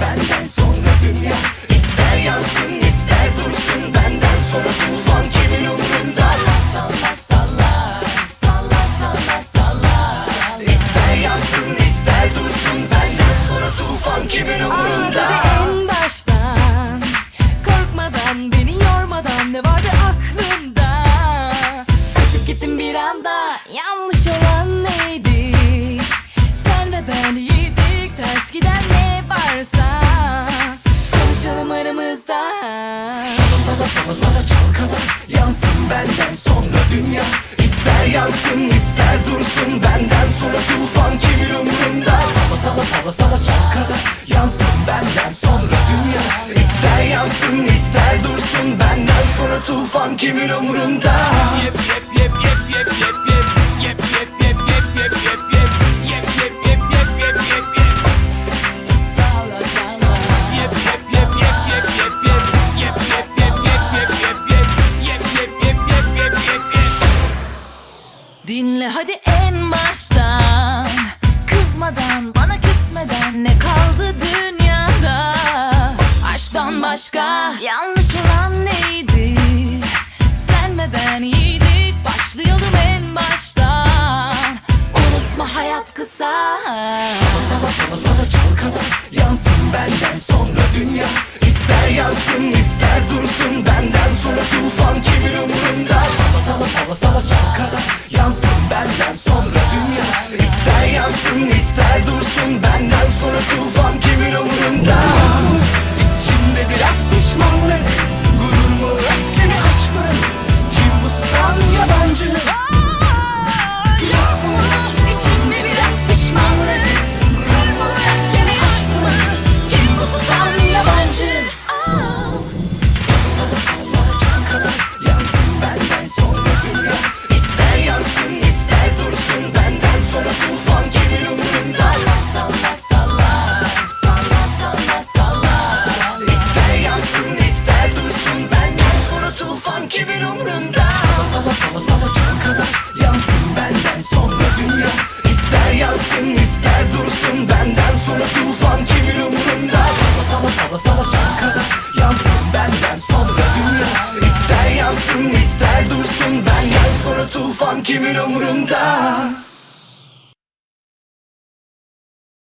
benden sonra dünya sala sala sala çalkala Yansın benden sonra dünya İster yansın ister dursun Benden sonra tufan kimin umrunda Sala sala sala sala çalkala Yansın benden sonra dünya İster yansın ister dursun Benden sonra tufan kimin umrunda Yep yep yep yep yep yep yep Yep Dinle hadi en baştan. Kızmadan bana küsmeden Ne kaldı dünyada? Aşktan başka Yanlış olan neydi? Sen ve ben iyiydik Başlayalım en baştan. Unutma hayat kısa. Sala sala sala çalkala. Yansın benden sonra dünya. İster yansın ister dursun. Benden Yansın benden sonra dünya. İster yansın ister dursun Benden sonra tufan kimin umrunda Salla salla salla çalkala Yansın benden sonra dünya. İster yansın ister dursun Benden sonra tufan kimin umrunda Salla salla salla salla çalkala Yansın benden sonra dünya. İster yansın ister dursun Benden sonra tufan kimin umrunda